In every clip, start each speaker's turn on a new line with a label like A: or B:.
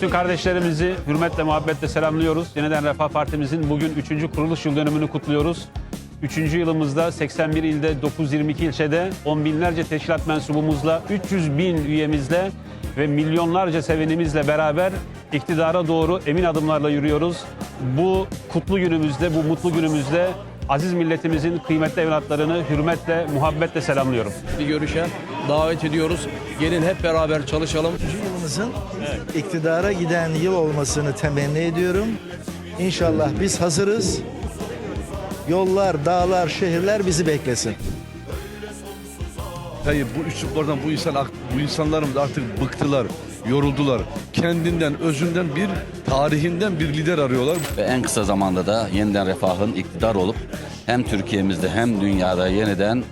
A: Bütün kardeşlerimizi hürmetle, muhabbetle selamlıyoruz. Yeniden Refah Partimizin bugün 3. kuruluş yıl dönümünü kutluyoruz. 3. yılımızda 81 ilde 922 ilçede on binlerce teşkilat mensubumuzla 300 bin üyemizle ve milyonlarca sevenimizle beraber iktidara doğru emin adımlarla yürüyoruz. Bu kutlu günümüzde, bu mutlu günümüzde aziz milletimizin kıymetli evlatlarını hürmetle, muhabbetle selamlıyorum.
B: bir görüşe davet ediyoruz. Gelin hep beraber çalışalım.
C: Yılımızın iktidara giden yıl olmasını temenni ediyorum. İnşallah biz hazırız. Yollar, dağlar, şehirler bizi beklesin.
D: Hayır bu üsluplardan bu insan bu insanlarımız artık bıktılar, yoruldular. Kendinden, özünden bir tarihinden bir lider arıyorlar.
E: ve en kısa zamanda da yeniden refahın iktidar olup hem Türkiye'mizde hem dünyada yeniden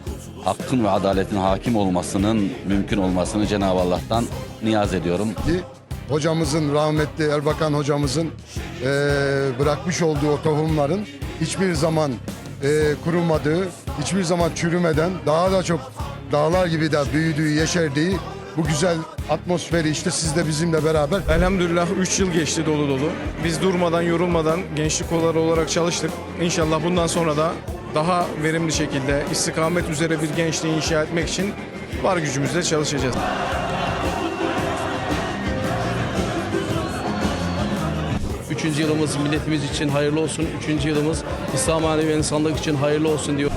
E: hakkın ve adaletin hakim olmasının mümkün olmasını Cenab-ı Allah'tan niyaz ediyorum.
F: ki hocamızın rahmetli Erbakan hocamızın eee, bırakmış olduğu o tohumların hiçbir zaman eee, kurumadığı, hiçbir zaman çürümeden daha da çok dağlar gibi de büyüdüğü, yeşerdiği bu güzel atmosferi işte siz de bizimle beraber
G: Elhamdülillah 3 yıl geçti dolu dolu. Biz durmadan, yorulmadan gençlik kolları olarak çalıştık. İnşallah bundan sonra da daha verimli şekilde istikamet üzere bir gençliği inşa etmek için var gücümüzle çalışacağız.
B: Üçüncü yılımız milletimiz için hayırlı olsun. Üçüncü yılımız İslam alemi insanlık için hayırlı olsun diyor.